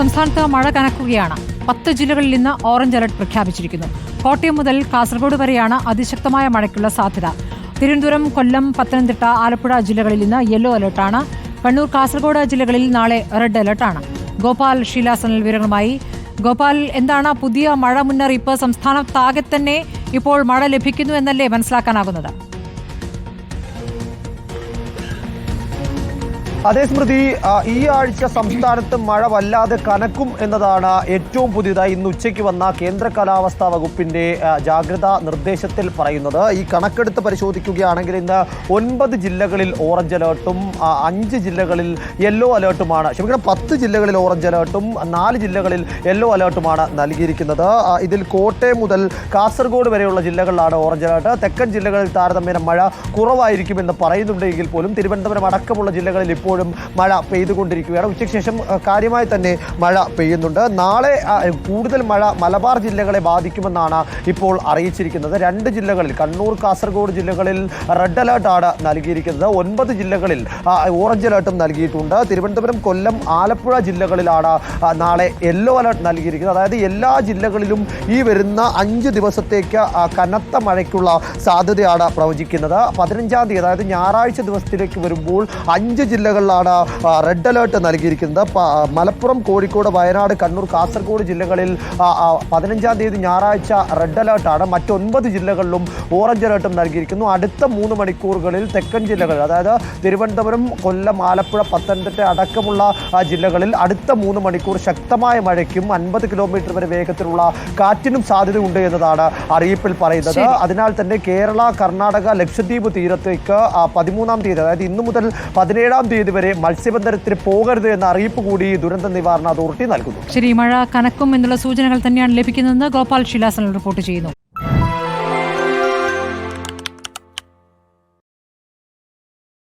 സംസ്ഥാനത്ത് മഴ കനക്കുകയാണ്. പത്ത് ജില്ലകളിൽ ഇന്ന് ഓറഞ്ച് അലർട്ട് പ്രഖ്യാപിച്ചിരിക്കുന്നു. കോട്ടയം മുതൽ കാസർഗോഡ് വരെയാണ് അതിശക്തമായ മഴയ്ക്കുള്ള സാധ്യത. തിരുവനന്തപുരം കൊല്ലം പത്തനംതിട്ട ആലപ്പുഴ ജില്ലകളിൽ ഇന്ന് യെല്ലോ അലർട്ടാണ്. കണ്ണൂർ കാസർഗോഡ് ജില്ലകളിൽ നാളെ റെഡ് അലർട്ടാണ്. ഗോപാൽ ഷീലാസനൽ വിവരങ്ങളുമായി. ഗോപാൽ എന്താണ് പുതിയ മഴ മുന്നറിയിപ്പ്? സംസ്ഥാനത്താകെ തന്നെ ഇപ്പോൾ മഴ ലഭിക്കുന്നു എന്നല്ലേ മനസ്സിലാക്കാനാകുന്നത്? അതേ സ്മൃതി ഈ ആഴ്ച സംസ്ഥാനത്ത് മഴ വല്ലാതെ കനക്കും എന്നതാണ് ഏറ്റവും പുതിയതായി ഇന്ന് ഉച്ചയ്ക്ക് വന്ന കേന്ദ്ര കാലാവസ്ഥാ വകുപ്പിന്റെ ജാഗ്രതാ നിർദ്ദേശത്തിൽ പറയുന്നത്. ഈ കണക്കെടുത്ത് പരിശോധിക്കുകയാണെങ്കിൽ ഇന്ന് ഒൻപത് ജില്ലകളിൽ ഓറഞ്ച് അലേർട്ടും അഞ്ച് ജില്ലകളിൽ യെല്ലോ അലേർട്ടുമാണ്. ക്ഷമിക്കണം പത്ത് ജില്ലകളിൽ ഓറഞ്ച് അലേർട്ടും നാല് ജില്ലകളിൽ യെല്ലോ അലേർട്ടുമാണ് നൽകിയിരിക്കുന്നത്. ഇതിൽ കോട്ടയം മുതൽ കാസർഗോഡ് വരെയുള്ള ജില്ലകളിലാണ് ഓറഞ്ച് അലേർട്ട്. തെക്കൻ ജില്ലകളിൽ താരതമ്യേന മഴ കുറവായിരിക്കുമെന്ന് പറയുന്നുണ്ടെങ്കിൽ പോലും തിരുവനന്തപുരം അടക്കമുള്ള ജില്ലകളിൽ ഇപ്പോഴും മഴ പെയ്തുകൊണ്ടിരിക്കുകയാണ്. ഉച്ചയ്ക്ക് ശേഷം കാര്യമായി തന്നെ മഴ പെയ്യുന്നുണ്ട്. നാളെ കൂടുതൽ മഴ മലബാർ ജില്ലകളെ ബാധിക്കുമെന്നാണ് ഇപ്പോൾ അറിയിച്ചിരിക്കുന്നത്. രണ്ട് ജില്ലകളിൽ കണ്ണൂർ കാസർഗോഡ് ജില്ലകളിൽ റെഡ് അലേർട്ടാണ് നൽകിയിരിക്കുന്നത്. ഒൻപത് ജില്ലകളിൽ ഓറഞ്ച് അലേർട്ടും നൽകിയിട്ടുണ്ട്. തിരുവനന്തപുരം കൊല്ലം ആലപ്പുഴ ജില്ലകളിലാണ് നാളെ യെല്ലോ അലേർട്ട് നൽകിയിരിക്കുന്നത്. അതായത് എല്ലാ ജില്ലകളിലും ഈ വരുന്ന അഞ്ച് ദിവസത്തേക്ക് കനത്ത മഴയ്ക്കുള്ള സാധ്യതയാണ് പ്രവചിക്കുന്നത്. പതിനഞ്ചാം തീയതി അതായത് ഞായറാഴ്ച ദിവസത്തിലേക്ക് വരുമ്പോൾ അഞ്ച് ജില്ലകളിലാണ് റെഡ് അലേർട്ട് നൽകിയിരിക്കുന്നത്. മലപ്പുറം കോഴിക്കോട് വയനാട് കണ്ണൂർ കാസർഗോഡ് ജില്ലകളിൽ പതിനഞ്ചാം തീയതി ഞായറാഴ്ച റെഡ് അലേർട്ടാണ് മറ്റൊൻപത് ജില്ലകളിലും ഓറഞ്ച് അലേർട്ടും നൽകിയിരിക്കുന്നു. അടുത്ത മൂന്ന് മണിക്കൂറുകളിൽ തെക്കൻ ജില്ലകളിൽ അതായത് തിരുവനന്തപുരം കൊല്ലം ആലപ്പുഴ പത്തനംതിട്ട അടക്കമുള്ള ജില്ലകളിൽ അടുത്ത മൂന്ന് മണിക്കൂർ ശക്തമായ മഴയ്ക്കും അൻപത് കിലോമീറ്റർ വരെ വേഗത്തിലുള്ള കാറ്റിനും സാധ്യതയുണ്ട് എന്നതാണ് അറിയിപ്പിൽ പറയുന്നത്. അതിനാൽ തന്നെ കേരള കർണാടക ലക്ഷദ്വീപ് തീരത്തേക്ക് പതിമൂന്നാം തീയതി അതായത് ഇന്നു മുതൽ പതിനേഴാം തീയതി വരെ മത്സ്യബന്ധനത്തിന് പോകരുത് എന്ന അറിയിപ്പ് കൂടി ദുരന്ത നിവാരണ അതോറിറ്റി നൽകുന്നു. ശരി മഴ കനക്കും എന്നുള്ള സൂചനകൾ തന്നെയാണ് ലഭിക്കുന്നതെന്ന് ഗോപാൽ ശിലാസൻ റിപ്പോർട്ട് ചെയ്യുന്നു.